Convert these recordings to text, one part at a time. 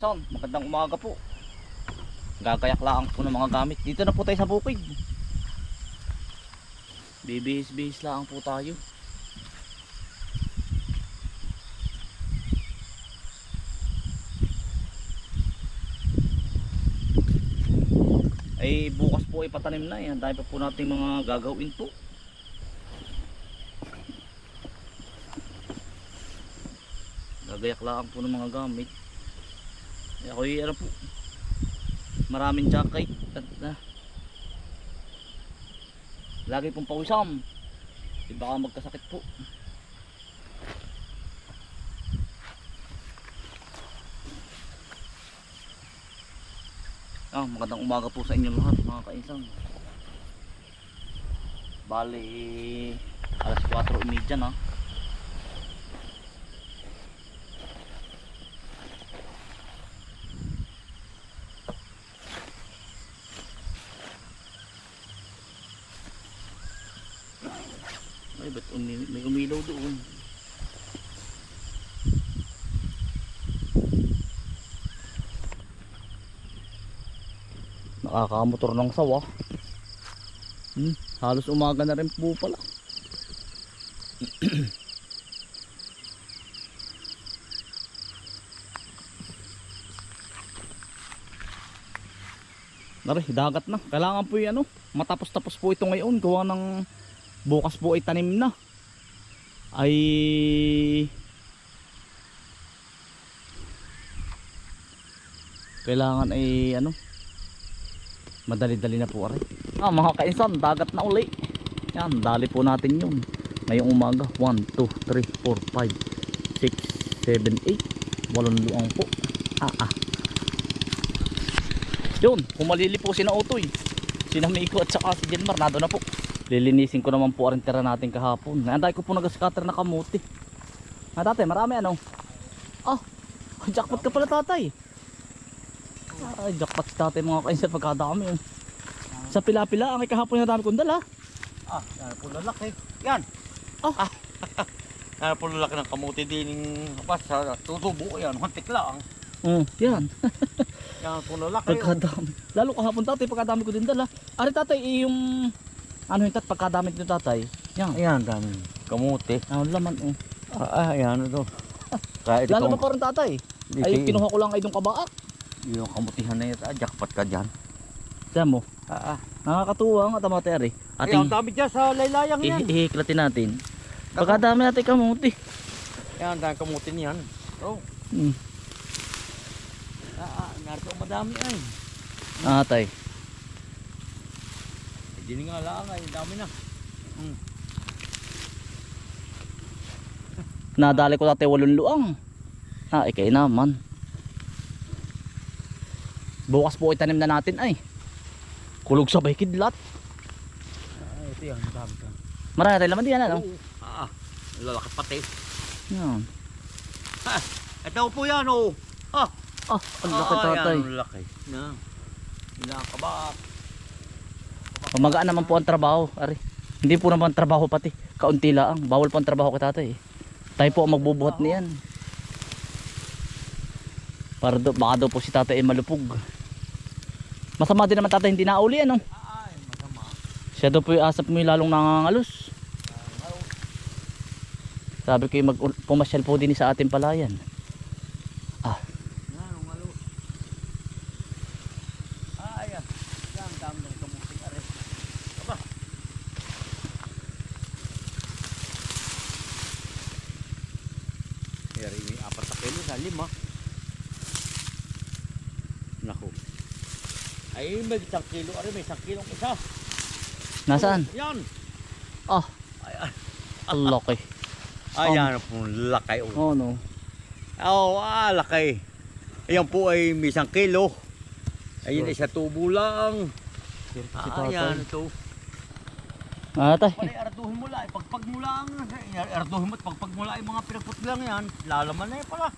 Son, magandang umaga po. Gagayak lang po ng mga gamit. Dito na po tayo sa bukid. Bibihis-bihis lang po tayo. Ay bukas po ay patanim na yan. Dahil pa po natin mga gagawin po. Gagayak lang po ng mga gamit. Ako ano po. Maraming jacket at na. Lagi pong pawisam. Di baka magkasakit po. Ah, magandang umaga po sa inyo lahat mga kaisang. Bali, alas 4.30 na. Ay, ba't umi may umilaw doon? Nakakamotor ng sawa. Hmm, halos umaga na rin po pala. Nari, dagat na. Kailangan po yung ano, matapos-tapos po ito ngayon. Gawa ng bukas po ay tanim na. Ay kailangan ay ano madali-dali na po aray. Ah, mga kainsan, dagat na uli. Yan, dali po natin yun. Ngayong umaga, 1, 2, 3, 4, 5, 6, 7, 8. Walong luang po. Ah, ah. Yun, kumalili po si na Otoy. Si na Miko at saka si Jenmar, nado na po. Lilinisin ko naman po ang tira natin kahapon. Nanday ko po nag-scatter na kamuti. Ah, tatay, marami ano? Ah, jackpot ka pala tatay. Ay, jackpot si tatay mga kainsan pagkadami yun. Sa pila-pila, ang kahapon na dami kong dala. Ah, yan po lalaki. Yan. Ah. Yan po lalaki ng kamuti din kapas sa tutubo yan. Hantik lang. Mm, yan. Yan po lalaki. Pagkadami. Lalo kahapon tatay, pagkadami ko din dala. Ari tatay, yung... Ano yung tat, pagkadami dito tatay. Yan. Ayan, dami. Kamuti. Ano laman, oh. Ah, ah ayan ito. Kahit Lalo itong, pa pa rin tatay. Di- Ay, kinuha ko lang ay itong kabaak. yung kamutihan na ito. Ah, jackpot ka dyan. Tiyan mo, Ah, ah. nakakatuwa ang atamate ari. Ating... Ating Ayan, dami dyan sa laylayang yan. ihiklatin natin. Pagkadami natin kamuti. Ayan, dami kamuti niyan. Oh. Hmm. Ah, ah, narito madami ay. Ah, tay. Hindi nga lang ay, dami na. Nadali ko tatay walong luang. Ah, ikay naman. Bukas po itanim na natin ay. Kulog sabay kidlat. Ah, ito yan, dami ka. Marami tayo laman diyan ano. Ah, ah. Lalaki pati. Yan. Ito po yan, oh. Ah, Ah, ang laki tatay. Yan, ang laki. Na. Nakakaba. Pamagaan naman po ang trabaho, ari. Hindi po naman trabaho pati. Kaunti lang. Bawal po ang trabaho kay tatay. Tayo po ang magbubuhat niyan. Para do, baka daw po si tatay ay malupog. Masama din naman tatay hindi nauli ano. Ay, masama. Siya daw po yung asap mo yung lalong nangangalos. Sabi ko yung mag pumasyal po din sa ating palayan. Ah, Yan, ang malo. Ay, ah. Yan, dami ng kamuting are. Aba. Yari, may apat na kilo sa lima. Naku. Ay, may isang kilo. Ari, may isang kilong isa. nasaan? Oh, yan. Ah, Ay, ang laki. Ay, yan po, lakay. Oh. Oh no. Oo, ah, laki. Ayan po ay may isang kilo. Ayun ay sa tubo lang. Si Ah, ayan, ito. Ah, tay. Wala, arduhin mo lang. Pagpag mo lang. Arduhin mo at pagpag mo lang yung mga pinaput lang yan. Lalaman na yan pala.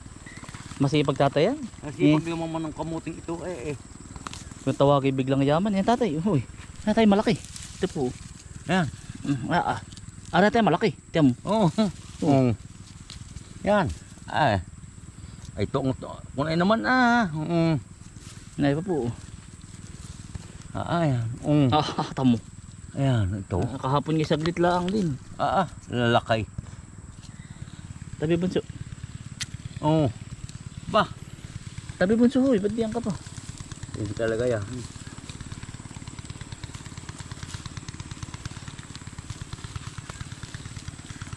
Masipag tatay yan. Kasi pag naman ng kamuting ito, eh, eh. Kung tawagin biglang yaman. Yan tatay. Uy. Tatay malaki. Ito po. Yan. Mm, ah, ah. Ah, tatay malaki. Tiyan mo. Oo. Oh. Yan. Ay. Ay, ito, ito. Kung ay naman, ah. Mm. Nay pa po. Ah, ayan. Mm. Ah, tamo. Ayan, ito. Ah, kahapon nga saglit lang din. Ah, ah. Lalakay. Tabi bunso. Oh. Ba, Tabi bunso hoy, ba't diyan ka pa? Hindi talaga yan.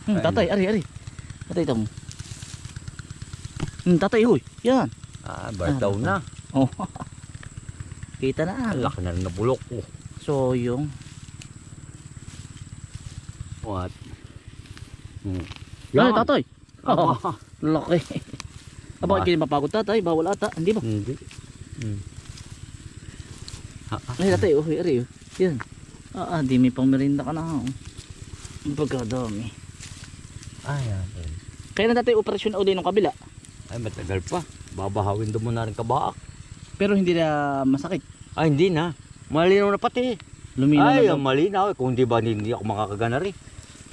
Hmm, Ay, tatay, ari, ari. Tatay tamo. Hmm, tatay hoy. Yan. Ah, bardaw na. Oh. Kita na. Ang laki na rin na bulok ko. So, yung What? Hmm. Ay, tatay. Oh, Aba. laki. Aba, Ba- hindi mapagod tatay. Bawal ata. Hindi ba? Hindi. Hmm. Ah, ah. Ay, tatay. Oh, ari. Oh. Yan. Ah, ah, di may pang merinda ka na. Oh. Pagkadami. Ah, yan. Kaya na tatay operasyon na uli nung kabila. Ay, matagal pa. Babahawin doon mo na rin kabaak. Pero hindi na masakit. Ay, hindi na. Malinaw na pati. Lumino Ay, na malinaw. eh. Kung di ba hindi ako makakagana rin.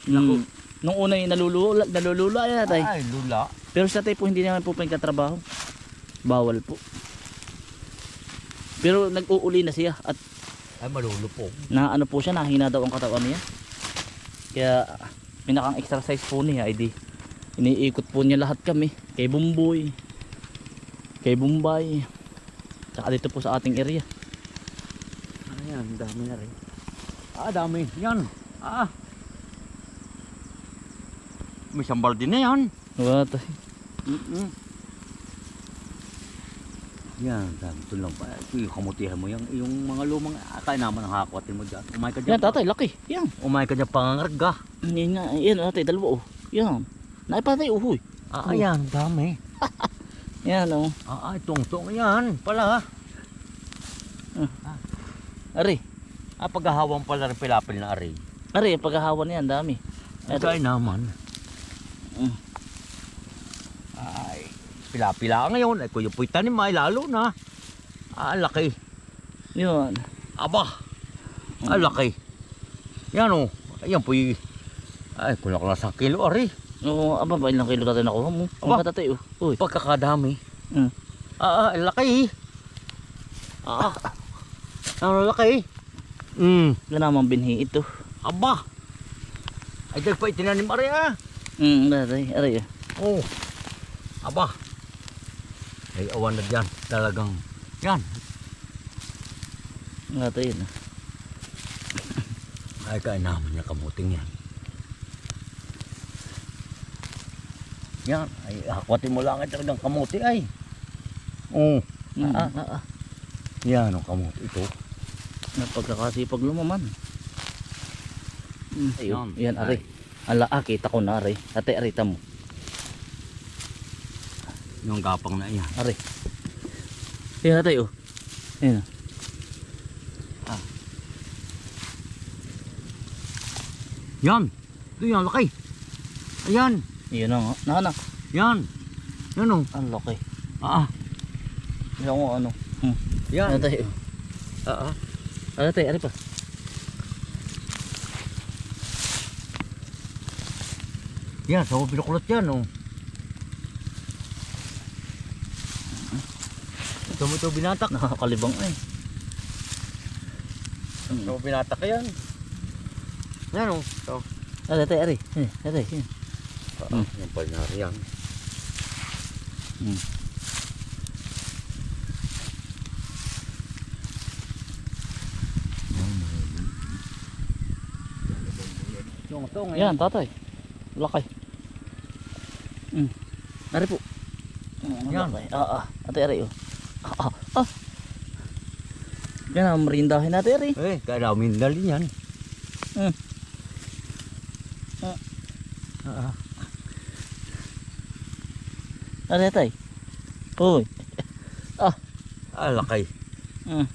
Nung, nung una yung nalulula, nalulula yan tatay. Ay, lula. Pero sa tatay po hindi naman po pagkatrabaho. Bawal po. Pero nag-uuli na siya at Ay, malulo po. na ano po siya, nahina daw ang katawan niya. Kaya pinakang exercise po niya ay di iniikot po niya lahat kami kay Bumboy, kay Bumbay, tsaka dito po sa ating area. Ayan, dami na rin. Ah, dami. Yan. Ah. May sambal din na yan. What? Mm-mm. Yan, dami. Ito lang pa. Ito yung kamutihan mo. Yung, yung mga lumang akay naman ang hakwatin mo dyan. Umay ka dyan. Yan tatay, laki. Yan. Umay ka dyan pangangarga. Yan nga, yan tatay, dalawa oh. Yan. Naipatay uhoy. Ah, Oh. ayan, dami. Yan oh. Ah, ah, itong tong yan pala. Ari, Ah, paghahawang pala rin pilapil na ari. ari, paghahawan niyan, dami. Ay naman. Mm. Pila-pila ngayon. Ay, kuya po'y tanim ay lalo na. Ah, laki. Yun. Aba. Ah, laki. Yan o. Ayan po'y... Ay, kulang lang sa kilo ari. Oo, aba ba ilang kilo tatay nakuha mo? Aba. Ang tatay oh. Uy. Pagkakadami. Mm. Ah, ah, laki. Ah, ang laki. Hmm, Yan namang binhi ito. aba. Ay, dagpa itinanim ari ah. Hmm, tatay, ari oh. Oh. Aba. Ay, awan na dyan. Talagang, yan. Tatay yun. ah. Ay, kain naman niya kamuting yan. Yan. Ay, hakwatin mo lang ay talagang kamuti ay. Oh. Hmm. Ah, Ah, ah. Yan ang kamuti ito. Napagkakasipag lumaman. Hmm. Ayun, yan ari. Ay, Ala, ah, kita ko na ari. Tatay, ari tamo. Yung gapang na yan. Ari. Yan tatay oh. Yan. Yan. Ito yan, laki. Ayan. Yun na nga. Naka na. Yan. Yan o. Ang laki. Ah, ah. Yan ko ano. Hmm. Yan. Tatay oh. Ah, ah. Ah, tatay, ari pa. Yan, sa pinukulot yan o. Ito mo ito binatak. Nakakalibang ay. Ito binatak ka yan. Yan o. Ito. Ah, tatay, ari. Eh, tatay. Yan. Ah, ah. Yan pala na yan. Hmm. Yung ito ngayon. Yan, tatay. Laki. Mm. Ari po. Mm, Yan. Ah, ah. Ate, ari, oh. Ah, ah, ah. Yan ang merindahin natin, ari. Eh, kailangan dali yan. Mm. Ah, ah. Ari, tay. Uy. Ah, lakay. Mm.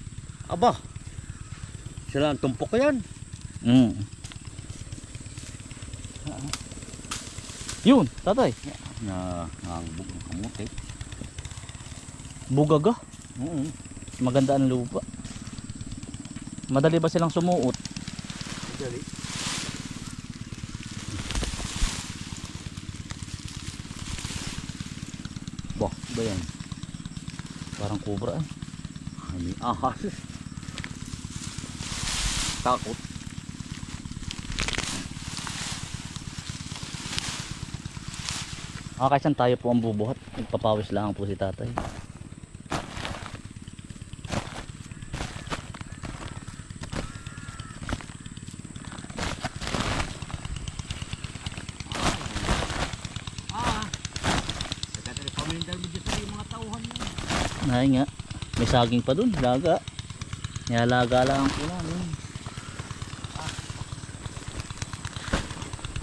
Aba. Sila ang tumpok yan. Mm. Yun, tatay. Na, ang bukong kamuti. Bugaga. Oo. Maganda ang lupa. Madali ba silang sumuot? Dali. Bah, ba yan? Parang kubra eh. Yung ahas? Takot. Ah, kaysan tayo po ang bubuhat. Nagpapawis lang po si tatay. Ah. Nagkatali pamilindal mo dyan sa mga tauhan mo. Ay nga. May saging pa dun. Laga. Niyalaga lang po namin.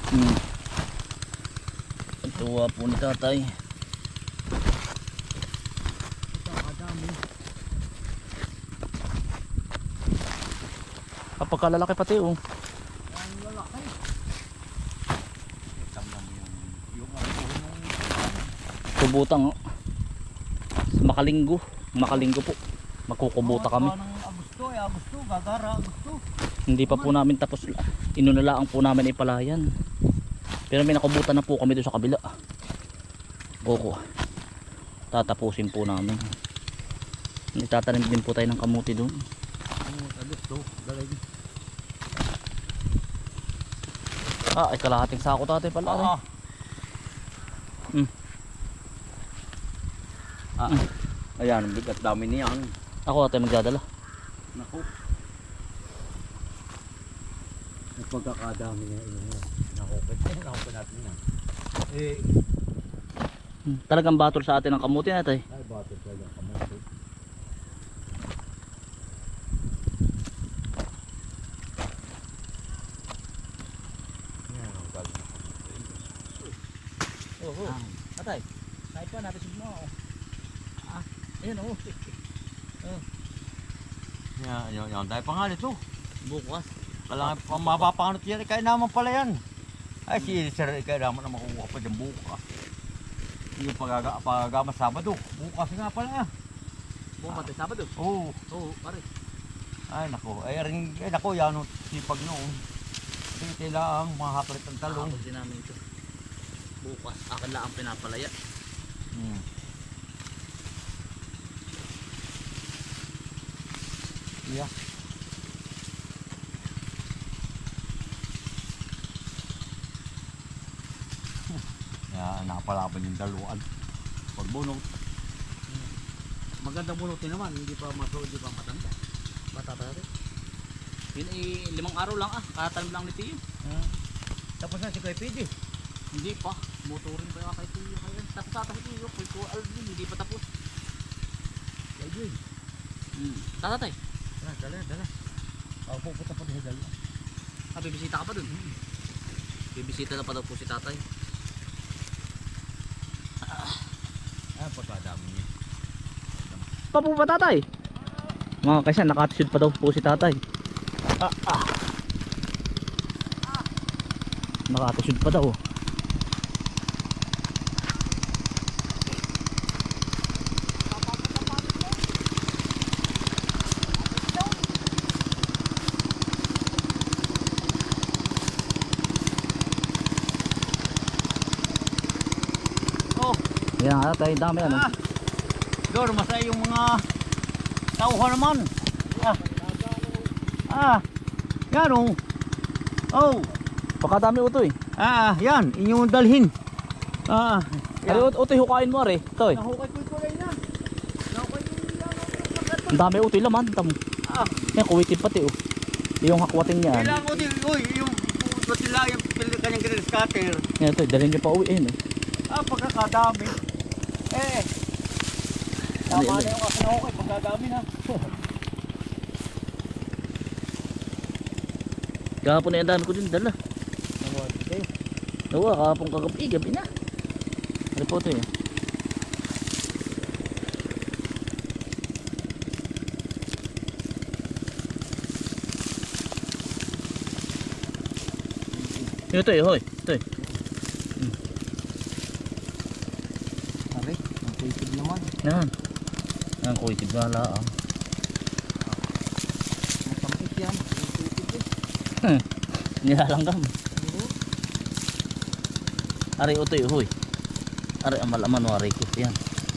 Hmm. Ang tuwa po ni tatay. Kapagkalalaki pati oh. Ang Kubutang oh. Makalinggo. Makalinggo po. Magkukubuta kami. Agusto, eh, Agusto, gagara, Agusto. Hindi pa po namin tapos. Inunalaang po namin ipalayan. Pero may nakubutan na po kami doon sa kabila. Boko. Tatapusin po namin. Hindi tatanim din po tayo ng kamuti doon. Ah, ay kalahating sako tatay pala. Ah. Ah. Hmm. Ayan, bigat dami niyan. Ako tatay magdadala. Naku. Ang pagkakadami niya yun. Naku, pwede naku pa natin yan. Eh, Hmm. Talagang batol sa atin ang kamuti natay. ay bato talaga ang na. Oo. Oh, Ah. Tatay. Kahit pa natin sigmo. Ah, ayun oh. Yan, yan, yan. Dahil pangalit to. Bukas. Kailangan pa mapapanganot yan. Kaya naman pala yan. Ay, si Sir, kaya naman na makukuha pa dyan bukas. Yung pagaga, pagagama Sabado. Bukas nga pala. Bukas tayo Sabado. Oo. Oo, pare. Ay, nako. Ay, rin, ay, nako, yan ang sipag noon. Sige, lang, mga haklit ng talong. Talong. din namin ito. Bukas. Akin lang ang pinapalaya. Hmm. Yeah. Yan, napalaban yung daluan. Pagbunot. Maganda bunutin naman, hindi pa maso, hindi pa matanda. Bata pa rin. Yun ay limang araw lang ah. Katanim lang ni Tiyo. Tapos na si Kuya Pidi. Hindi pa. Motorin pa yung kay Tiyo. Kaya tapos kay Tiyo. Kuya Alvin. Hindi pa tapos. Ayun. Hmm. Tatatay. Dala, dala. Ako pupunta pa din dala. Ah, bibisita ka pa dun. Bibisita na pa daw po si tatay. Ah, pagkadami niya. Pa po ba tatay? Mga kasi nakatisod pa daw po si tatay. Ah, ah. Nakatisod pa daw. Yan nga tatay, dami ano. ah. Dor, masaya yung mga tauhan naman. Ah. Ah. Yan oh. Oh. Pakadami utoy. Ah, yan. Inyong dalhin. Ah. Ari ut- utoy hukain mo ari. Toy. Nahukay ko ito rin yan. Nahukay ko yan. Ang dami utoy laman. Tamo. Ah. Yan kuwitin pati oh. Yung hakwating niya. Kailangan din. Uy, yung puto sila, yung kanyang grill scatter. Yan ito, dalhin niyo pa uwi eh. Ah, pagkakadami. Eh. Tama Ano yun, na yung kasi nahukay. Pagkadami na. Kahapon na yung dami ko din dala. Oo, kahapon kagabi, gabi na. Ano po ito eh. Ito eh, hoy. Ito eh. Pare, ang kuitid naman. Yan. Yan, kuitid na lang. Matampit yan. Ang kuitid eh. Nilalanggam. Ari ito eh, hoy. Ari ang malaman mo, ari ko. Yan.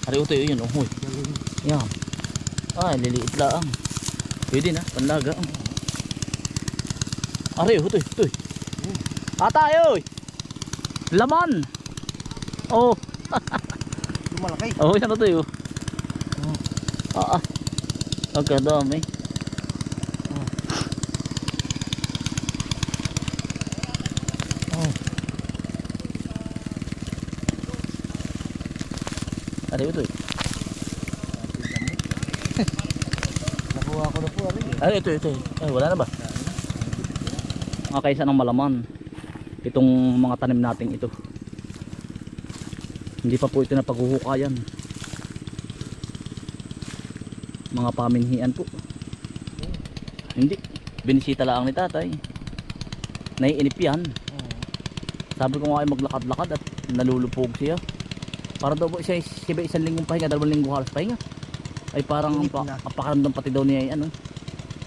Ari utoy yun. Huy. Yan. Ay, liliit lang. Pwede na, panlaga. Ari, utoy, utoy. Atay, oy. Laman. Oh, Lumalaki. oh, yan utoy oh. Ah, ah. Pagkadami. Oh. Ari utoy. Nakuha ko na po. Ari. Ay, ito, ito. Ay, wala na ba? Mga kaisa ng malaman. Itong mga tanim nating ito. Hindi pa po ito na paghuhukayan. Mga paminhian po. Hindi. Binisita lang ni tatay. Naiinip yan. Sabi ko nga ay maglakad-lakad at nalulupog siya. Para daw po siya, siya isang linggong pahinga, dalawang linggo halos pahinga. Ay parang Inip pa, na. apakaramdam pati daw niya ay ano.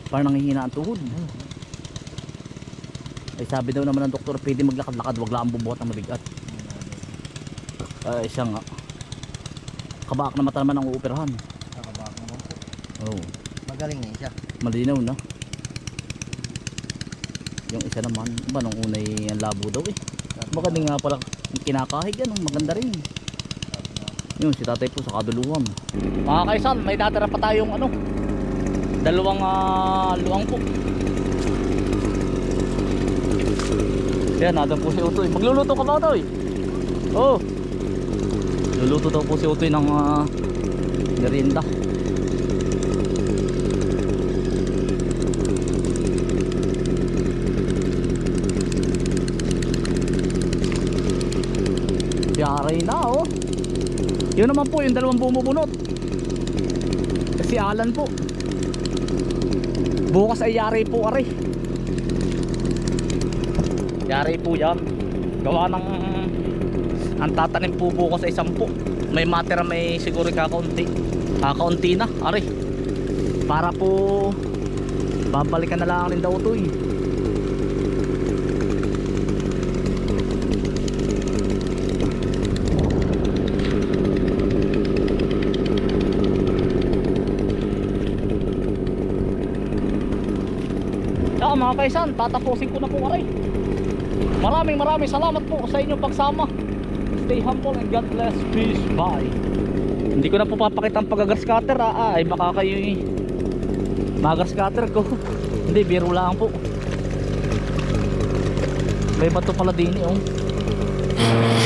Parang nanghihina ang tuhod. Ay sabi daw naman ng doktor, pwede maglakad-lakad, wag lang bubuhat ng mabigat. Ay siya nga. Kabaak na mata naman ang uupirahan. Nakabak naman po. Oh, Magaling na siya. malinaw na. Yung isa naman, ba nung unay ang labo daw eh. Maganda nga pala kinakahig yan, oh, maganda rin. Yun, si tatay po sa kaduluham. Mga kaisan, may natira pa tayong ano, dalawang ah, luwang po. Yan, nadan po si Utoy. Magluluto ka ba, Utoy? Oh. Luluto daw po si Utoy ng uh, merienda. Yari na oh. Yun naman po yung dalawang bumubunot. Si Alan po. Bukas ay yari po ari. Yari po yan. Gawa ng ang tatanim po bukas ay sampu. May matira may siguro kakaunti. Kakaunti na ari. Para po babalikan na lang rin daw to eh. Kaya mga kaisan, tatapusin ko na po aray. Maraming maraming salamat po sa inyong pagsama. Stay humble and God bless. Peace. Bye. Hindi ko na po papakita ang pag-agar scatter. Ah, ay baka kayo eh. Magar scatter ko. Hindi, biro lang po. May bato pala din eh. Oh.